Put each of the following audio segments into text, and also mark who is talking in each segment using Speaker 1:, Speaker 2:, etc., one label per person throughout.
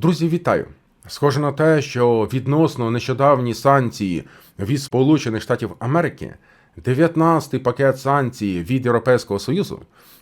Speaker 1: Друзі, вітаю! Схоже на те, що відносно нещодавні санкції від Сполучених Штатів Америки, 19-й пакет санкцій від Європейського Союзу,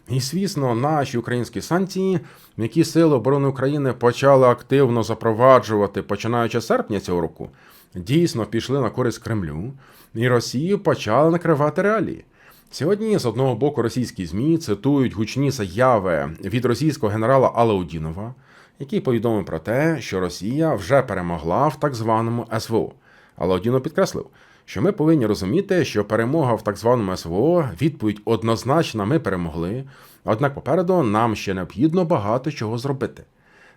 Speaker 1: і, звісно, наші українські санкції, які сили оборони України почали активно запроваджувати починаючи з серпня цього року, дійсно пішли на користь Кремлю, і Росію почали накривати реалії. Сьогодні з одного боку російські змі цитують гучні заяви від російського генерала Алаудінова, який повідомив про те, що Росія вже перемогла в так званому СВО. Алаудінов підкреслив, що ми повинні розуміти, що перемога в так званому СВО відповідь однозначна, ми перемогли. Однак попереду нам ще необхідно багато чого зробити.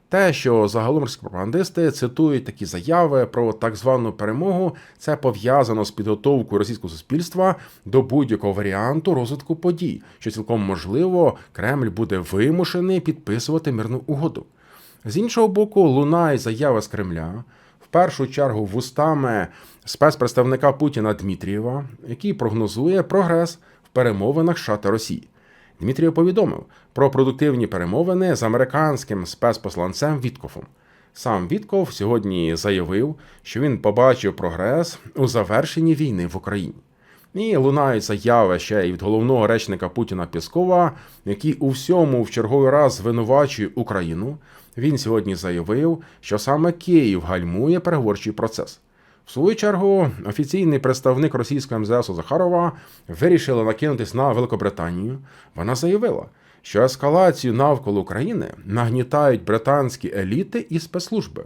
Speaker 1: Те, що загалом пропагандисти цитують такі заяви про так звану перемогу, це пов'язано з підготовкою російського суспільства до будь-якого варіанту розвитку подій, що цілком можливо Кремль буде вимушений підписувати мирну угоду. З іншого боку, лунає заява з Кремля, в першу чергу вустами спецпредставника Путіна Дмитрієва, який прогнозує прогрес в перемовинах США та Росії. Дмитрієв повідомив про продуктивні перемовини з американським спецпосланцем Віткофом. Сам Вітков сьогодні заявив, що він побачив прогрес у завершенні війни в Україні. І лунають заяви ще й від головного речника Путіна Піскова, який у всьому в черговий раз звинувачує Україну. Він сьогодні заявив, що саме Київ гальмує переговорчий процес. В свою чергу, офіційний представник російського МЗС Захарова вирішила накинутись на Великобританію. Вона заявила, що ескалацію навколо України нагнітають британські еліти і спецслужби.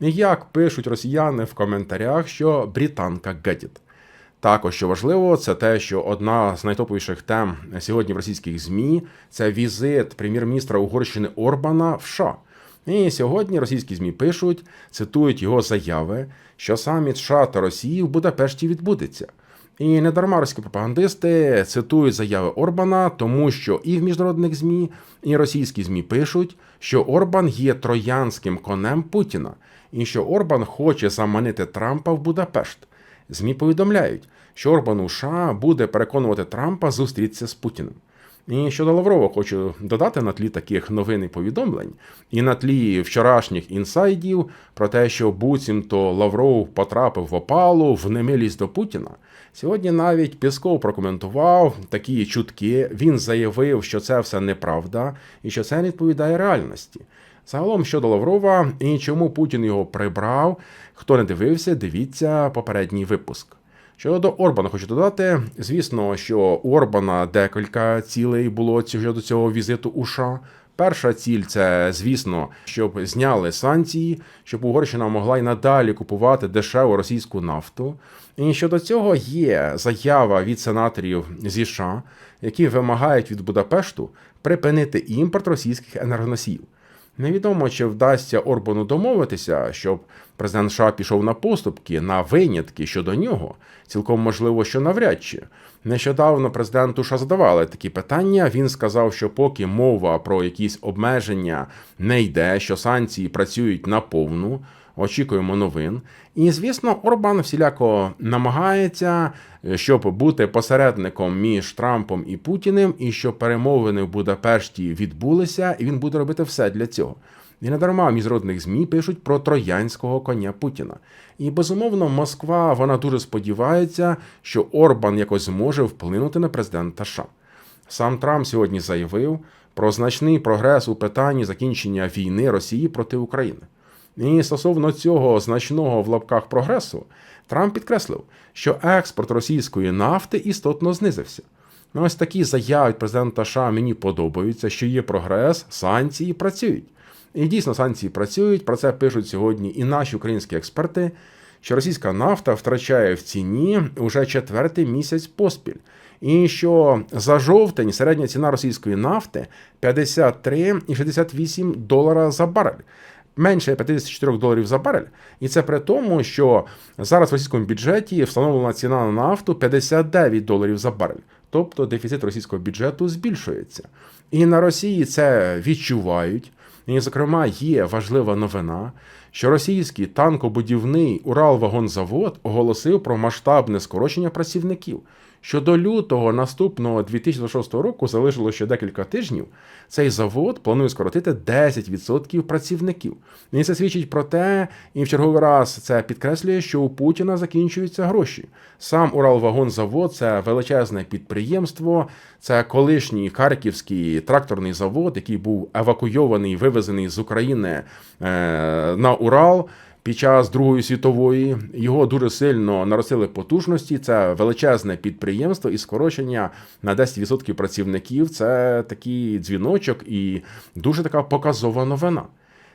Speaker 1: Як пишуть росіяни в коментарях, що британка гетіт. Також що важливо, це те, що одна з найтоповіших тем сьогодні в російських змі це візит прем'єр-міністра Угорщини Орбана в США. І сьогодні російські змі пишуть, цитують його заяви, що саміт США та Росії в Будапешті відбудеться. І недарма російські пропагандисти цитують заяви Орбана, тому що і в міжнародних змі, і російські змі пишуть, що Орбан є троянським конем Путіна, і що Орбан хоче заманити Трампа в Будапешт. ЗМІ повідомляють, що Орбан у США буде переконувати Трампа зустрітися з Путіним. І щодо Лаврова, хочу додати на тлі таких новин і повідомлень, і на тлі вчорашніх інсайдів про те, що буцімто Лавров потрапив в опалу в немилість до Путіна. Сьогодні навіть Пісков прокоментував такі чутки. Він заявив, що це все неправда і що це не відповідає реальності. Загалом щодо Лаврова і чому Путін його прибрав. Хто не дивився, дивіться попередній випуск. Щодо Орбана, хочу додати, звісно, що у Орбана декілька цілей було щодо цього візиту у США. Перша ціль це, звісно, щоб зняли санкції, щоб Угорщина могла й надалі купувати дешеву російську нафту. І щодо цього є заява від сенаторів зі США, які вимагають від Будапешту припинити імпорт російських енергоносіїв. Невідомо, чи вдасться Орбану домовитися, щоб президент США пішов на поступки на винятки щодо нього. Цілком можливо, що навряд чи. Нещодавно президенту США задавали такі питання. Він сказав, що поки мова про якісь обмеження не йде, що санкції працюють наповну. Очікуємо новин. І, звісно, Орбан всіляко намагається, щоб бути посередником між Трампом і Путіним, і щоб перемовини в Будапешті відбулися, і він буде робити все для цього. І не дарма міжнародних змі пишуть про троянського коня Путіна. І безумовно, Москва вона дуже сподівається, що Орбан якось зможе вплинути на президента США. Сам Трамп сьогодні заявив про значний прогрес у питанні закінчення війни Росії проти України. І стосовно цього значного в лапках прогресу, Трамп підкреслив, що експорт російської нафти істотно знизився. Ну, ось такі заяви президента США мені подобаються, що є прогрес, санкції працюють. І дійсно санкції працюють. Про це пишуть сьогодні і наші українські експерти, що російська нафта втрачає в ціні уже четвертий місяць поспіль. І що за жовтень середня ціна російської нафти 53,68 долара за барель менше 54 доларів за барель. І це при тому, що зараз в російському бюджеті встановлена ціна на нафту 59 доларів за барель. Тобто дефіцит російського бюджету збільшується. І на Росії це відчувають. І, зокрема, є важлива новина, що російський танкобудівний Уралвагонзавод оголосив про масштабне скорочення працівників. що до лютого наступного 2026 року залишилося ще декілька тижнів. Цей завод планує скоротити 10% працівників. І це свідчить про те, і в черговий раз це підкреслює, що у Путіна закінчуються гроші. Сам Уралвагонзавод це величезне підприємство, це колишній харківський тракторний завод, який був евакуйований, вивезений з України е, на Урал. Під час Другої світової його дуже сильно наростили потужності. Це величезне підприємство і скорочення на 10% працівників. Це такий дзвіночок і дуже така показова новина.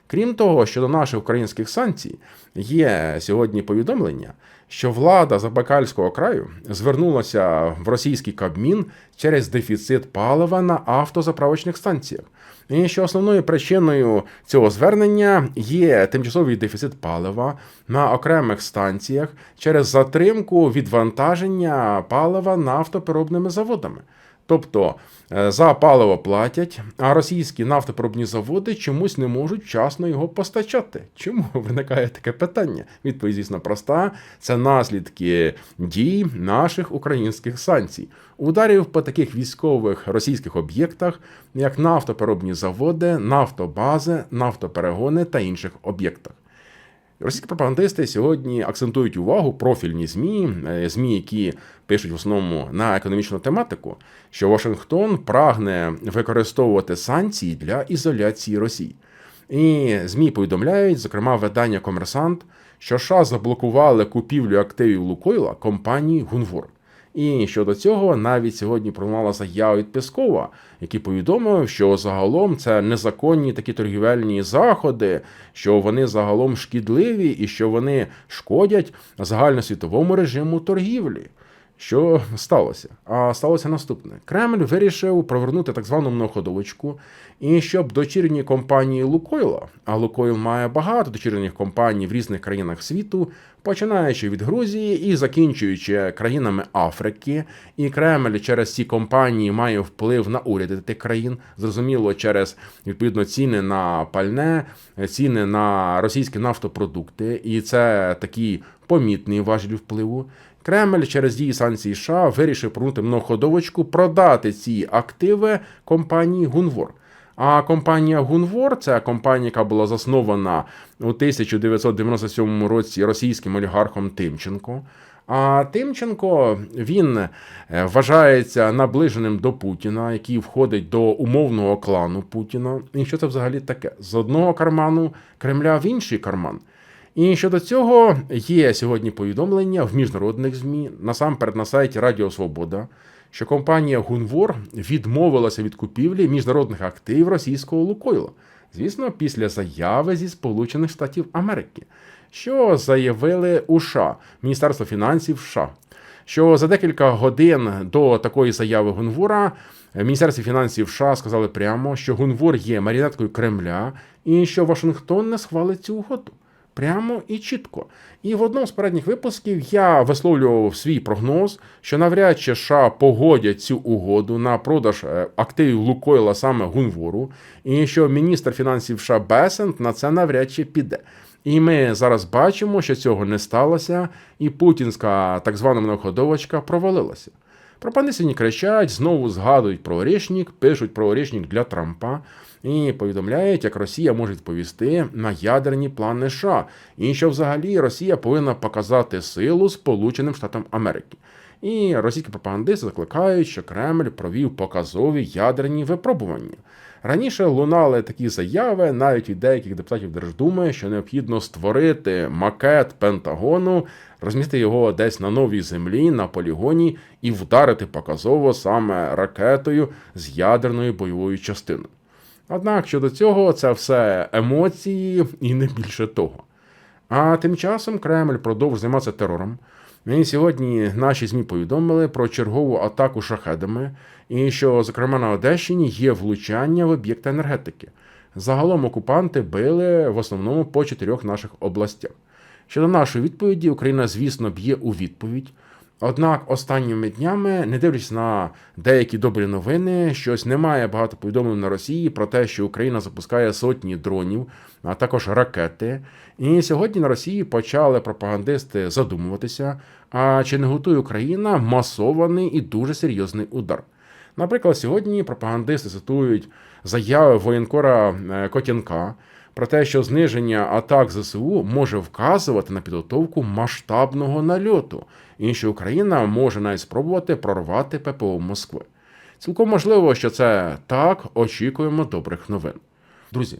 Speaker 1: Крім того, щодо наших українських санкцій, є сьогодні повідомлення, що влада Забакальського краю звернулася в російський Кабмін через дефіцит палива на автозаправочних станціях. І що основною причиною цього звернення є тимчасовий дефіцит палива на окремих станціях через затримку відвантаження палива нафтопереробними заводами. Тобто е, за паливо платять, а російські нафтопереробні заводи чомусь не можуть вчасно його постачати. Чому виникає таке питання? Відповідь, звісно, проста: це наслідки дій наших українських санкцій, ударів по таких військових російських об'єктах, як нафтопереробні заводи, нафтобази, нафтоперегони та інших об'єктах. Російські пропагандисти сьогодні акцентують увагу профільні змі, е, змі, які пишуть в основному на економічну тематику, що Вашингтон прагне використовувати санкції для ізоляції Росії. І змі повідомляють, зокрема, видання Комерсант, що США заблокували купівлю активів Лукойла компанії Гунвор. І щодо цього, навіть сьогодні пролунала заява від Пескова, який повідомив, що загалом це незаконні такі торгівельні заходи, що вони загалом шкідливі і що вони шкодять загальносвітовому режиму торгівлі. Що сталося? А сталося наступне: Кремль вирішив провернути так звану многоходовочку, і щоб дочірні компанії Лукойла, а Лукойл має багато дочірніх компаній в різних країнах світу, починаючи від Грузії і закінчуючи країнами Африки, і Кремль через ці компанії має вплив на уряди тих країн, зрозуміло, через відповідно ціни на пальне, ціни на російські нафтопродукти, і це такий помітний важіль впливу. Кремль через дії санкцій США вирішив пронути многоходовочку продати ці активи компанії Гунвор. А компанія Гунвор це компанія, яка була заснована у 1997 році російським олігархом Тимченко. А Тимченко він е, вважається наближеним до Путіна, який входить до умовного клану Путіна. І що це взагалі таке? З одного карману Кремля в інший карман. І щодо цього є сьогодні повідомлення в міжнародних ЗМІ, насамперед на сайті Радіо Свобода, що компанія Гунвор відмовилася від купівлі міжнародних активів російського Лукойла. Звісно, після заяви зі Сполучених Штатів Америки, що заявили у США, Міністерство фінансів США, що за декілька годин до такої заяви Гунвора Міністерство фінансів США сказали прямо, що Гунвор є маріонеткою Кремля і що Вашингтон не схвалить цю угоду прямо і чітко. І в одному з передніх випусків я висловлював свій прогноз, що навряд чи США погодять цю угоду на продаж е, активів Лукойла саме Гунвору, і що міністр фінансів США Бесент на це навряд чи піде. І ми зараз бачимо, що цього не сталося, і путінська так звана многоходовочка провалилася. Пропагандисти кричать, знову згадують про Орешнік, пишуть про Орешнік для Трампа і повідомляють, як Росія може відповісти на ядерні плани США, і що взагалі Росія повинна показати силу Сполученим Штатам Америки. І російські пропагандисти закликають, що Кремль провів показові ядерні випробування. Раніше лунали такі заяви навіть від деяких депутатів Держдуми, що необхідно створити макет Пентагону, розмістити його десь на новій землі, на полігоні і вдарити показово саме ракетою з ядерною бойовою частиною. Однак щодо цього це все емоції і не більше того. А тим часом Кремль продовжує займатися терором. І сьогодні наші ЗМІ повідомили про чергову атаку шахедами, і що, зокрема, на Одещині є влучання в об'єкти енергетики. Загалом окупанти били в основному по чотирьох наших областях. Щодо нашої відповіді, Україна, звісно, б'є у відповідь. Однак останніми днями, не дивлячись на деякі добрі новини, щось немає багато повідомлень на Росії про те, що Україна запускає сотні дронів, а також ракети. І сьогодні на Росії почали пропагандисти задумуватися, а чи не готує Україна масований і дуже серйозний удар. Наприклад, сьогодні пропагандисти цитують заяви воєнкора е, Котянка про те, що зниження атак ЗСУ може вказувати на підготовку масштабного нальоту, і що Україна може навіть спробувати прорвати ППО Москви. Цілком можливо, що це так. Очікуємо добрих новин. Друзі,